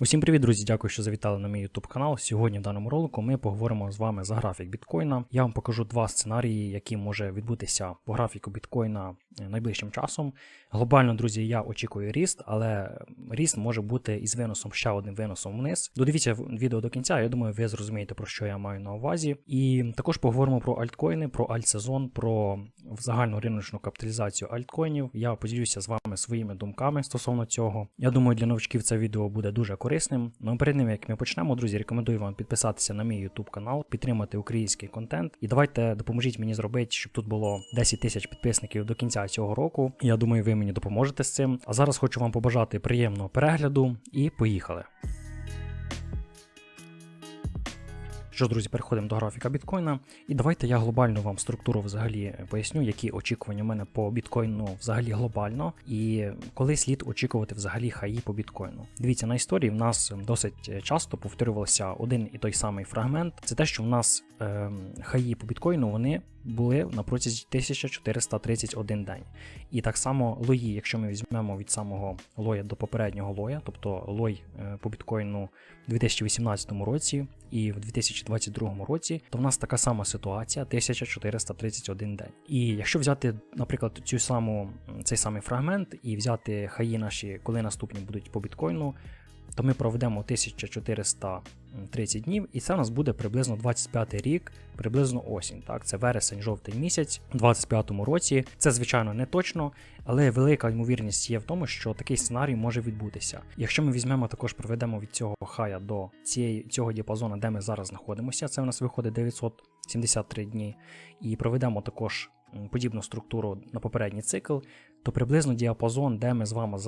Усім привіт, друзі! Дякую, що завітали на мій YouTube канал. Сьогодні в даному ролику ми поговоримо з вами за графік біткоїна. Я вам покажу два сценарії, які може відбутися по графіку біткоїна е, найближчим часом. Глобально, друзі, я очікую ріст, але ріст може бути із виносом ще одним виносом вниз. Додивіться відео до кінця. Я думаю, ви зрозумієте про що я маю на увазі. І також поговоримо про альткоїни, про альтсезон, про загальну риночну капіталізацію альткоїнів. Я поділюся з вами своїми думками стосовно цього. Я думаю, для новачків це відео буде дуже корисним. Ну перед ним, як ми почнемо, друзі, рекомендую вам підписатися на мій YouTube канал, підтримати український контент. І давайте допоможіть мені зробити, щоб тут було 10 тисяч підписників до кінця цього року. Я думаю, ви мені допоможете з цим. А зараз хочу вам побажати приємного перегляду і поїхали. Що ж, друзі, переходимо до графіка біткоїна. І давайте я глобально вам структуру взагалі поясню, які очікування в мене по біткоїну взагалі глобально, і коли слід очікувати взагалі хаї по біткоїну. Дивіться, на історії в нас досить часто повторювався один і той самий фрагмент. Це те, що в нас е, хаї по біткоїну вони були на протязі 1431 день. І так само лої, якщо ми візьмемо від самого лоя до попереднього лоя, тобто лой е, по біткоїну у 2018 році і в 2022 році, то в нас така сама ситуація 1431 день. І якщо взяти, наприклад, цю саму цей самий фрагмент і взяти хаї наші, коли наступні будуть по біткоїну, то ми проведемо 1430 днів, і це у нас буде приблизно 25 рік, приблизно осінь. Так, це вересень, жовтий місяць у 25-му році. Це звичайно не точно, але велика ймовірність є в тому, що такий сценарій може відбутися. Якщо ми візьмемо також проведемо від цього хая до цієї цього діапазону, де ми зараз знаходимося, це у нас виходить 973 дні, і проведемо також подібну структуру на попередній цикл, то приблизно діапазон, де ми з вами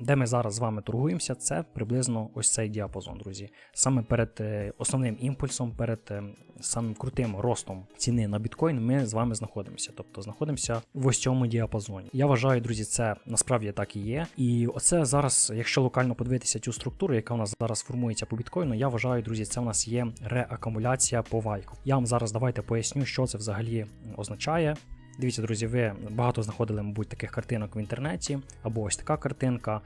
де ми зараз з вами торгуємося, це приблизно ось цей діапазон, друзі. Саме перед е, основним імпульсом, перед е, самим крутим ростом ціни на біткоін, ми з вами знаходимося. Тобто знаходимося в ось цьому діапазоні. Я вважаю, друзі, це насправді так і є. І оце зараз, якщо локально подивитися цю структуру, яка у нас зараз формується по біткоїну, я вважаю, друзі, це у нас є реакумуляція по вайку. Я вам зараз давайте поясню, що це взагалі означає. Дивіться, друзі, ви багато знаходили, мабуть, таких картинок в інтернеті, або ось така картинка.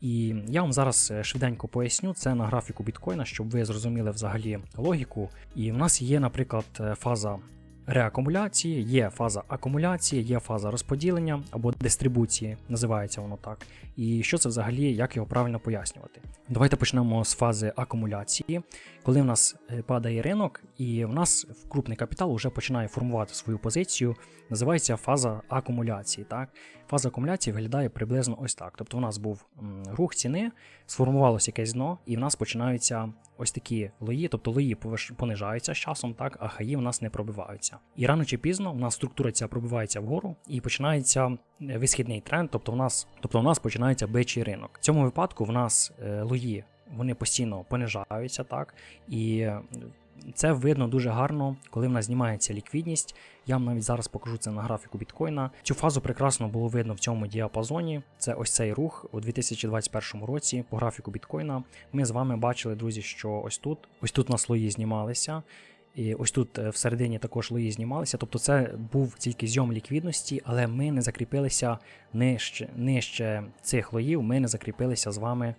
І я вам зараз е, швиденько поясню це на графіку біткоїна, щоб ви зрозуміли взагалі логіку. І в нас є, наприклад, е, фаза реакумуляції, є фаза акумуляції, є фаза розподілення або дистрибуції, називається воно так. І що це взагалі, як його правильно пояснювати? Давайте почнемо з фази акумуляції, коли в нас е, падає ринок, і в нас в крупний капітал вже починає формувати свою позицію, називається фаза акумуляції. Так? Фаза акумуляції виглядає приблизно ось так. Тобто у нас був рух ціни, сформувалося якесь дно, і в нас починаються ось такі лої, тобто лої понижаються з часом, так, а хаї в нас не пробиваються. І рано чи пізно в нас структура ця пробивається вгору і починається е, висхідний тренд, тобто в нас, тобто в нас починається бичий ринок. В цьому випадку в нас е, лої вони постійно понижаються, так, і е, це видно дуже гарно, коли в нас знімається ліквідність. Я вам навіть зараз покажу це на графіку біткоїна. Цю фазу прекрасно було видно в цьому діапазоні. Це ось цей рух у 2021 році по графіку біткоїна. Ми з вами бачили, друзі, що ось тут, ось тут у нас лої знімалися. І ось тут е, всередині також лої знімалися. Тобто це був тільки зйом ліквідності, але ми не закріпилися нижче, нижче цих лоїв, ми не закріпилися з вами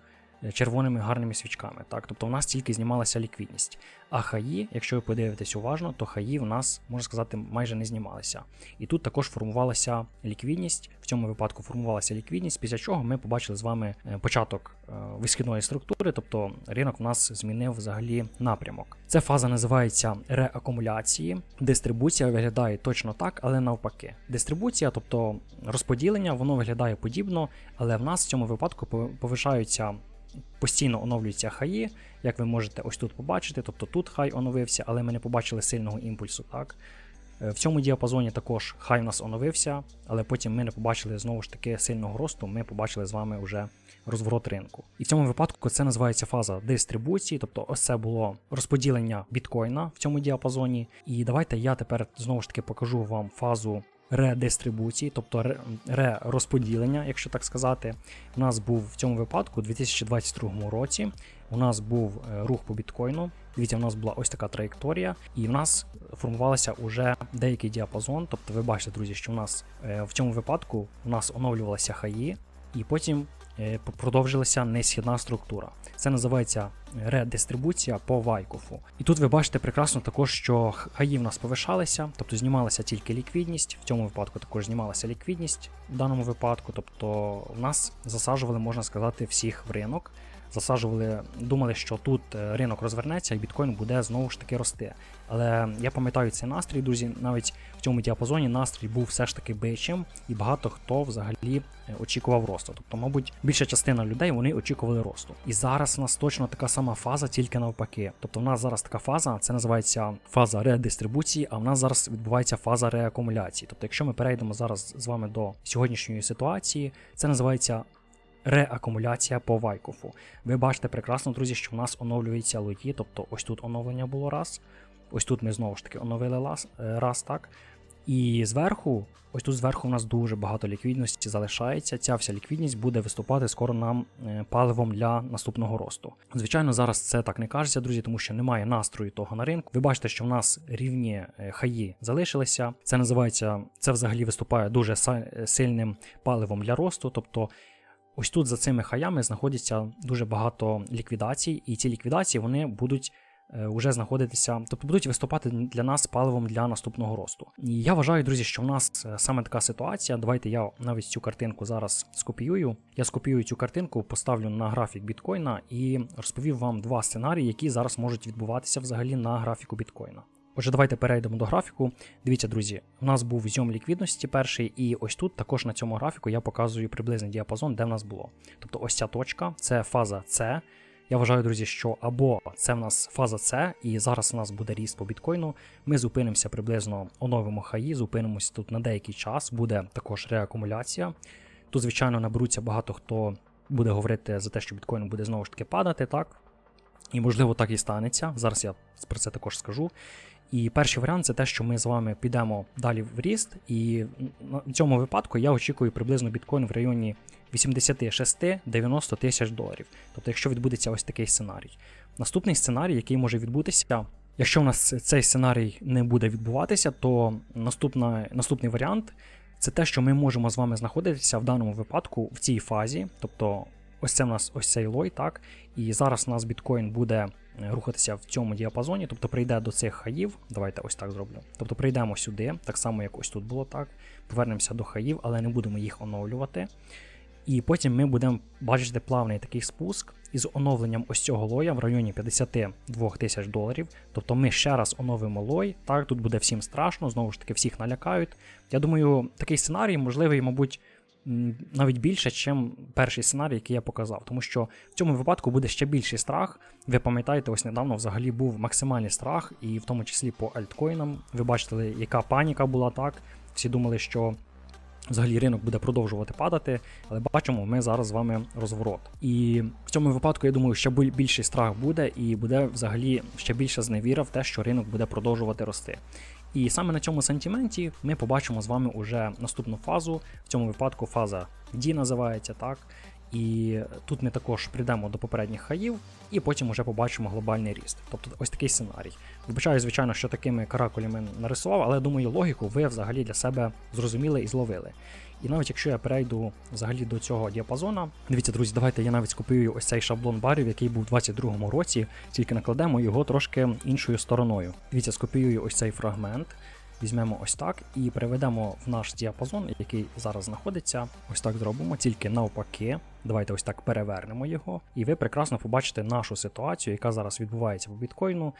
червоними гарними свічками. Так? Тобто в нас тільки знімалася ліквідність. А хаї, якщо ви подивитесь уважно, то хаї в нас, можна сказати, майже не знімалися. І тут також формувалася ліквідність. В цьому випадку формувалася ліквідність, після чого ми побачили з вами е, початок е, висхідної структури, тобто ринок в нас змінив взагалі напрямок. Ця фаза називається реакумуляції. Дистрибуція виглядає точно так, але навпаки. Дистрибуція, тобто розподілення, воно виглядає подібно, але в нас в цьому випадку повишаються. Постійно оновлюються хаї, як ви можете ось тут побачити, тобто тут хай оновився, але ми не побачили сильного імпульсу. так. Е, В цьому діапазоні також хай у нас оновився, але потім ми не побачили знову ж таки сильного росту, ми побачили з вами вже розворот ринку. І в цьому випадку це називається фаза дистрибуції, тобто ось це було розподілення біткоїна в цьому діапазоні. І давайте я тепер знову ж таки покажу вам фазу редистрибуції, тобто ре- ре-розподілення, якщо так сказати. У нас був в цьому випадку у 2022 році. У нас був е, рух по біткоїну. Дивіться, у нас була ось така траєкторія, і в нас формувалася уже деякий діапазон. Тобто, ви бачите, друзі, що у нас е, в цьому випадку у нас оновлювалися хаї, і потім продовжилася несхідна структура. Це називається редистрибуція по Вайкофу. І тут ви бачите прекрасно також, що хаї в нас повишалися, тобто знімалася тільки ліквідність. В цьому випадку також знімалася ліквідність в даному випадку. Тобто в нас засаджували, можна сказати, всіх в ринок. Засаджували, думали, що тут е, ринок розвернеться і біткоін буде знову ж таки рости. Але я пам'ятаю цей настрій, друзі. Навіть в цьому діапазоні настрій був все ж таки бичим, і багато хто взагалі е, очікував росту. Тобто, мабуть, більша частина людей вони очікували росту. І зараз у нас точно така сама фаза, тільки навпаки. Тобто, в нас зараз така фаза, це називається фаза редистрибуції, а в нас зараз відбувається фаза реакумуляції. Тобто, якщо ми перейдемо зараз з вами до сьогоднішньої ситуації, це називається. Реакумуляція по Вайкофу. Ви бачите прекрасно, друзі, що в нас оновлюється лоті, тобто ось тут оновлення було раз. Ось тут ми знову ж таки оновили раз, раз так. І зверху, ось тут зверху у нас дуже багато ліквідності залишається. Ця вся ліквідність буде виступати скоро нам е, паливом для наступного росту. Звичайно, зараз це так не кажеться, друзі, тому що немає настрою того на ринку. Ви бачите, що в нас рівні е, хаї залишилися. Це називається, це взагалі виступає дуже сильним паливом для росту. тобто Ось тут за цими хаями знаходиться дуже багато ліквідацій, і ці ліквідації вони будуть вже знаходитися, тобто будуть виступати для нас паливом для наступного росту. І я вважаю, друзі, що в нас е, саме така ситуація. Давайте я навіть цю картинку зараз скопіюю. Я скопіюю цю картинку, поставлю на графік біткоїна і розповів вам два сценарії, які зараз можуть відбуватися взагалі на графіку біткоїна. Отже, давайте перейдемо до графіку. Дивіться, друзі, у нас був зйом ліквідності перший, і ось тут також на цьому графіку я показую приблизний діапазон, де в нас було. Тобто ось ця точка це фаза С. Я вважаю, друзі, що або це в нас фаза С, і зараз у нас буде ріст по біткоїну. Ми зупинимося приблизно оновимо хаї, зупинимося тут на деякий час, буде також реакумуляція. Тут, звичайно, наберуться багато хто буде говорити за те, що біткоін буде знову ж таки падати, так? І можливо так і станеться. Зараз я про це також скажу. І перший варіант це те, що ми з вами підемо далі в ріст, і в цьому випадку я очікую приблизно біткоін в районі 86-90 тисяч доларів. Тобто, якщо відбудеться ось такий сценарій. Наступний сценарій, який може відбутися, якщо в нас цей сценарій не буде відбуватися, то наступна, наступний варіант це те, що ми можемо з вами знаходитися в даному випадку в цій фазі, тобто ось це в нас ось цей лой, так, і зараз у нас біткоін буде е, рухатися в цьому діапазоні, тобто прийде до цих хаїв. Давайте ось так зроблю. Тобто прийдемо сюди, так само, як ось тут було так. Повернемося до хаїв, але не будемо їх оновлювати. І потім ми будемо бачити плавний такий спуск із оновленням ось цього лоя в районі 52 тисяч доларів. Тобто ми ще раз оновимо лой. Так, тут буде всім страшно, знову ж таки, всіх налякають. Я думаю, такий сценарій можливий, мабуть, навіть більше, ніж перший сценарій, який я показав. Тому що в цьому випадку буде ще більший страх. Ви пам'ятаєте, ось недавно взагалі був максимальний страх, і в тому числі по альткоїнам. Ви бачили, яка паніка була так. Всі думали, що Взагалі ринок буде продовжувати падати, але бачимо, ми зараз з вами розворот. І в цьому випадку, я думаю, ще більший страх буде, і буде взагалі ще більше зневіра в те, що ринок буде продовжувати рости. І саме на цьому сентименті ми побачимо з вами уже наступну фазу. В цьому випадку фаза D називається так. І тут ми також прийдемо до попередніх хаїв, і потім вже побачимо глобальний ріст. Тобто ось такий сценарій. Вибачаю, звичайно, що такими каракулями нарисував, але думаю, логіку ви взагалі для себе зрозуміли і зловили. І навіть якщо я перейду взагалі до цього діапазона, дивіться, друзі, давайте я навіть скопіюю ось цей шаблон барів, який був у 22-му році, тільки накладемо його трошки іншою стороною. Дивіться, скопіюю ось цей фрагмент. Візьмемо ось так і переведемо в наш діапазон, який зараз знаходиться. Ось так зробимо, тільки навпаки. Давайте ось так перевернемо його, і ви прекрасно побачите нашу ситуацію, яка зараз відбувається по біткоїну.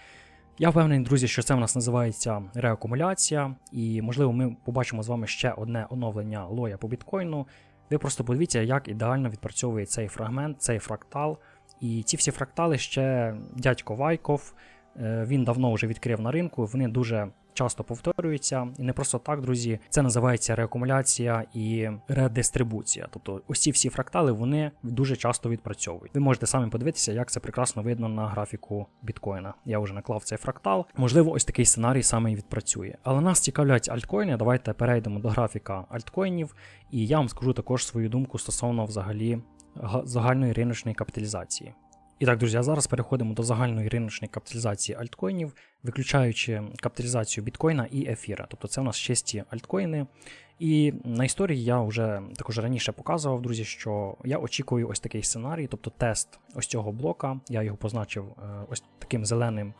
Я впевнений, друзі, що це в нас називається реакумуляція, і можливо ми побачимо з вами ще одне оновлення лоя по біткоїну. Ви просто подивіться, як ідеально відпрацьовує цей фрагмент, цей фрактал. І ці всі фрактали ще дядько Вайков. Е, він давно вже відкрив на ринку. Вони дуже часто повторюються, і не просто так, друзі. Це називається реакумуляція і редистрибуція. Тобто усі всі фрактали вони дуже часто відпрацьовують. Ви можете самі подивитися, як це прекрасно видно на графіку біткоїна. Я вже наклав цей фрактал. Можливо, ось такий сценарій саме і відпрацює. Але нас цікавлять альткоїни. Давайте перейдемо до графіка альткоїнів, і я вам скажу також свою думку стосовно взагалі загальної риночної капіталізації. І так, друзі, а зараз переходимо до загальної риночної капіталізації альткоїнів, виключаючи капіталізацію біткоїна і ефіра. Тобто це у нас чисті альткоїни. І на історії я вже також раніше показував, друзі, що я очікую ось такий сценарій, тобто тест ось цього блока. Я його позначив е, ось таким зеленим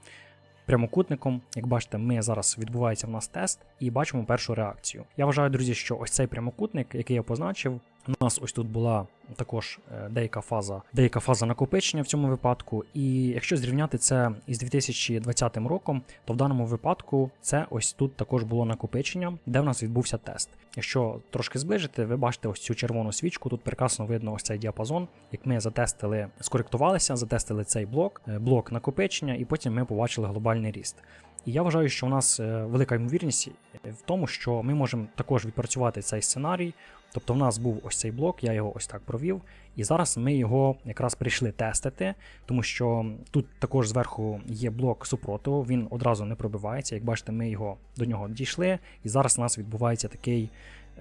прямокутником. Як бачите, ми зараз відбувається в нас тест і бачимо першу реакцію. Я вважаю, друзі, що ось цей прямокутник, який я позначив, у нас ось тут була також е, деяка фаза, деяка фаза накопичення в цьому випадку. І якщо зрівняти це із 2020 роком, то в даному випадку це ось тут також було накопичення, де в нас відбувся тест. Якщо трошки зближити, ви бачите ось цю червону свічку. Тут прекрасно видно ось цей діапазон. Як ми затестили, скоректувалися, затестили цей блок, е, блок накопичення, і потім ми побачили глобальний ріст. І я вважаю, що у нас е, велика ймовірність в тому, що ми можемо також відпрацювати цей сценарій. Тобто в нас був ось цей блок, я його ось так провів, і зараз ми його якраз прийшли тестити, тому що тут також зверху є блок супротиву, він одразу не пробивається. Як бачите, ми його до нього дійшли, і зараз у нас відбувається такий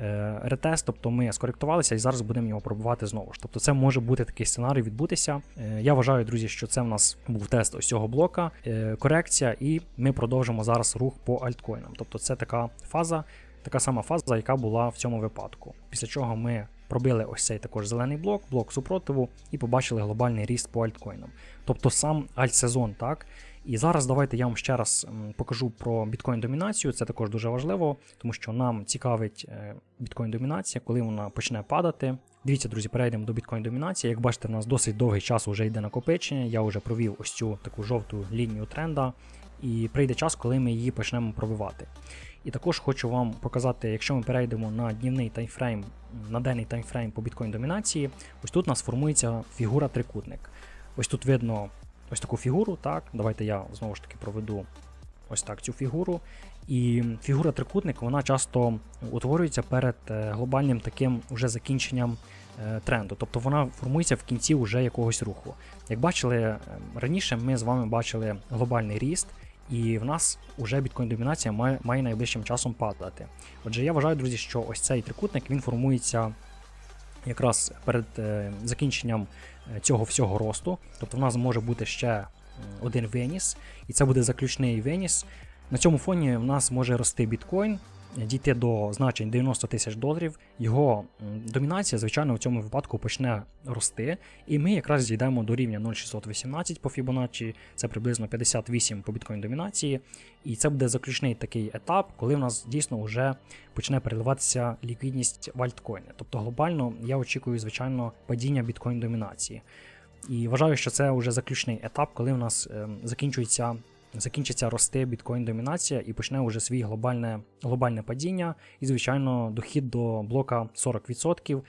е, ретест, тобто ми скоректувалися і зараз будемо його пробувати знову ж. Тобто це може бути такий сценарій відбутися. Е, я вважаю, друзі, що це в нас був тест ось цього блока, е, корекція, і ми продовжимо зараз рух по альткоїнам. Тобто це така фаза. Така сама фаза, яка була в цьому випадку. Після чого ми пробили ось цей також зелений блок, блок супротиву, і побачили глобальний ріст по альткоїнам. Тобто сам альтсезон, так. І зараз давайте я вам ще раз покажу про біткоін-домінацію. Це також дуже важливо, тому що нам цікавить е, біткоін-домінація, коли вона почне падати. Дивіться, друзі, перейдемо до біткоін-домінації. Як бачите, в нас досить довгий час вже йде накопичення. Я вже провів ось цю таку жовту лінію тренда, і прийде час, коли ми її почнемо пробивати. І також хочу вам показати, якщо ми перейдемо на днівний таймфрейм, на денний таймфрейм по біткоін домінації, ось тут у нас формується фігура трикутник. Ось тут видно ось таку фігуру. так, Давайте я знову ж таки проведу ось так цю фігуру. І фігура трикутник вона часто утворюється перед е, глобальним таким уже закінченням е, тренду. Тобто вона формується в кінці уже якогось руху. Як бачили ем, раніше, ми з вами бачили глобальний ріст. І в нас вже біткоін-домінація має, має найближчим часом падати. Отже, я вважаю, друзі, що ось цей трикутник він формується якраз перед е, закінченням е, цього всього росту. Тобто в нас може бути ще один веніс, і це буде заключний веніс. На цьому фоні в нас може рости біткоін, дійти до значень 90 тисяч доларів, його домінація, звичайно, в цьому випадку почне рости. І ми якраз зійдемо до рівня 0,618 по Fibonacci, це приблизно 58 по біткоін домінації. І це буде заключний такий етап, коли в нас дійсно вже почне переливатися ліквідність в альткоїни. Тобто глобально я очікую, звичайно, падіння біткоін домінації. І вважаю, що це вже заключний етап, коли в нас е, закінчується закінчиться рости біткоін-домінація і почне уже свій глобальне глобальне падіння, і, звичайно, дохід до блока 40%.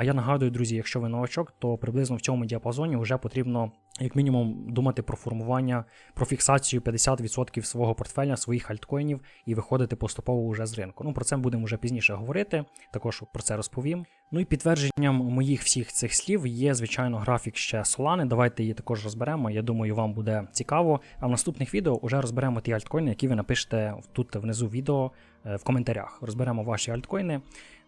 А я нагадую, друзі, якщо ви новачок, то приблизно в цьому діапазоні вже потрібно, як мінімум, думати про формування, про фіксацію 50% свого портфеля, своїх альткоїнів і виходити поступово вже з ринку. Ну про це будемо вже пізніше говорити, також про це розповім. Ну і підтвердженням моїх всіх цих слів є, звичайно, графік ще Solana. Давайте її також розберемо. Я думаю, вам буде цікаво. А в наступних відео вже розберемо ті альткоїни, які ви напишете тут внизу відео е, в коментарях. Розберемо ваші альткоїни.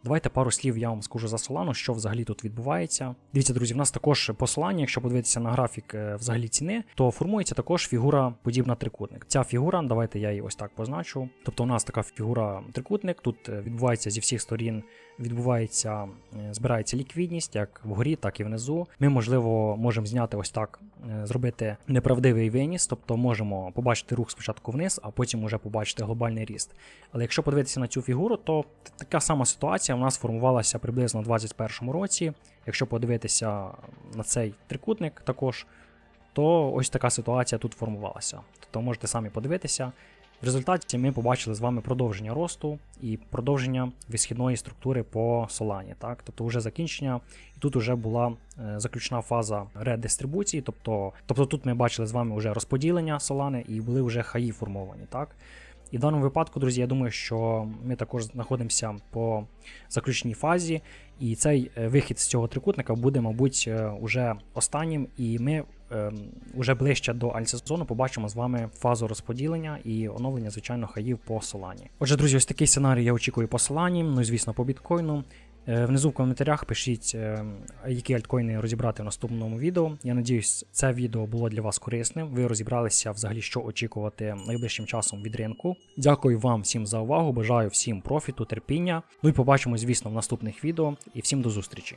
Давайте пару слів я вам скажу за Solana, що взагалі тут відбувається. Дивіться, друзі, в нас також посилання, якщо подивитися на графік е, взагалі ціни, то формується також фігура подібна трикутник. Ця фігура, давайте я її ось так позначу. Тобто у нас така фігура трикутник, тут е, відбувається зі всіх сторін, відбувається, е, збирається ліквідність, як вгорі, так і внизу. Ми, можливо, можемо зняти ось так, зробити неправдивий виніс, тобто можемо побачити рух спочатку вниз, а потім уже побачити глобальний ріст. Але якщо подивитися на цю фігуру, то така сама ситуація ситуація у нас формувалася приблизно у 2021 році. Якщо подивитися на цей трикутник також, то ось така ситуація тут формувалася. Тобто можете самі подивитися. В результаті ми побачили з вами продовження росту і продовження висхідної структури по Solana. Так? Тобто вже закінчення, і тут вже була е, заключна фаза редистрибуції. Тобто тобто тут ми бачили з вами вже розподілення Solana і були вже хаї формовані. Так? І в даному випадку, друзі, я думаю, що ми також знаходимося по заключній фазі, і цей е, вихід з цього трикутника буде, мабуть, е, уже останнім, і ми ем, ближче до альтсезону побачимо з вами фазу розподілення і оновлення, звичайно, хаїв по Солані. Отже, друзі, ось такий сценарій я очікую по Солані, ну і звісно, по біткоїну. Е, Внизу в коментарях пишіть, е, які альткоїни розібрати в наступному відео. Я надіюсь, це відео було для вас корисним. Ви розібралися взагалі, що очікувати найближчим часом від ринку. Дякую вам всім за увагу. Бажаю всім профіту, терпіння. Ну і побачимо, звісно, в наступних відео. І всім до зустрічі.